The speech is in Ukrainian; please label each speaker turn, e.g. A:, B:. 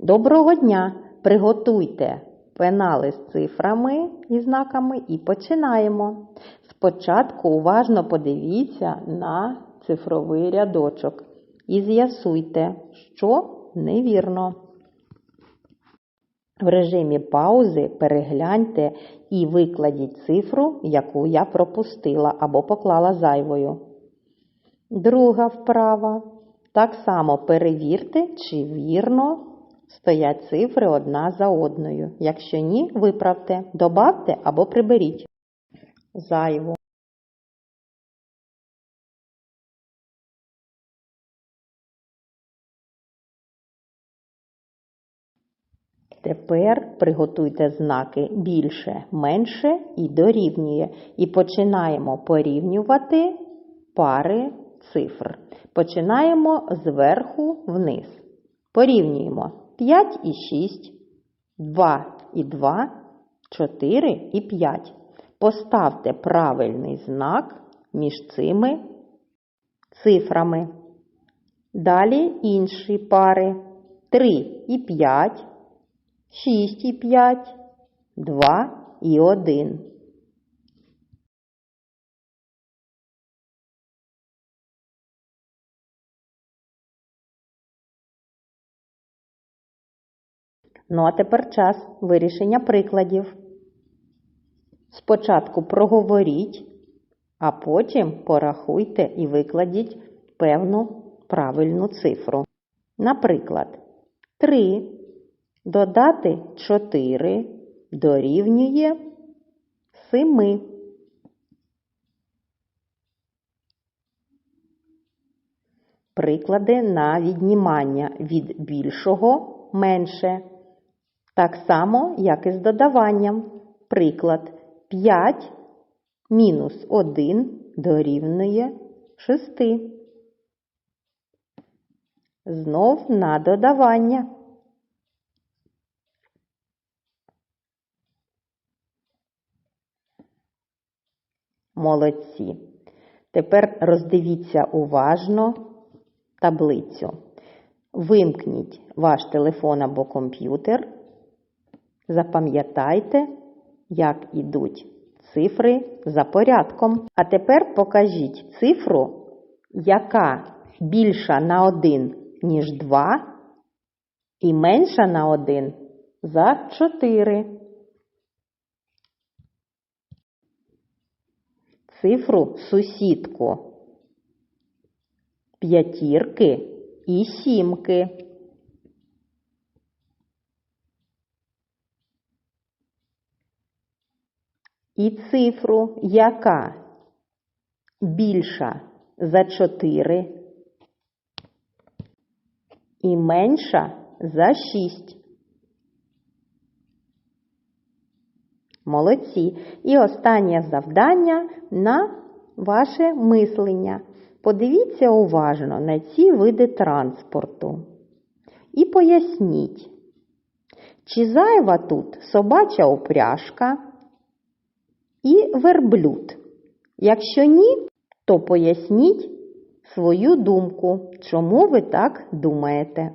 A: Доброго дня! Приготуйте пенали з цифрами і знаками і починаємо. Спочатку уважно подивіться на цифровий рядочок і з'ясуйте, що невірно. В режимі паузи перегляньте і викладіть цифру, яку я пропустила або поклала зайвою. Друга вправа. Так само перевірте, чи вірно стоять цифри одна за одною. Якщо ні, виправте, добавте або приберіть зайву. Тепер приготуйте знаки більше, менше і дорівнює. І починаємо порівнювати пари цифр. Починаємо зверху вниз. Порівнюємо 5 і 6, 2 і 2, 4 і 5. Поставте правильний знак між цими цифрами. Далі інші пари 3 і 5, 6 і 5, 2 і 1. Ну а тепер час вирішення прикладів. Спочатку проговоріть, а потім порахуйте і викладіть певну правильну цифру. Наприклад, 3 додати 4 дорівнює 7. Приклади на віднімання від більшого менше. Так само, як і з додаванням. Приклад 5 мінус 1 дорівнює 6. Знов на додавання. Молодці. Тепер роздивіться уважно таблицю. Вимкніть ваш телефон або комп'ютер. Запам'ятайте, як ідуть цифри за порядком. А тепер покажіть цифру, яка більша на 1, ніж 2, і менша на 1 за 4. Цифру сусідку. П'ятірки і сімки. І цифру, яка більша за 4 і менша за 6. Молодці. І останнє завдання на ваше мислення. Подивіться уважно на ці види транспорту і поясніть, чи зайва тут собача упряжка і верблюд. Якщо ні, то поясніть свою думку, чому ви так думаєте.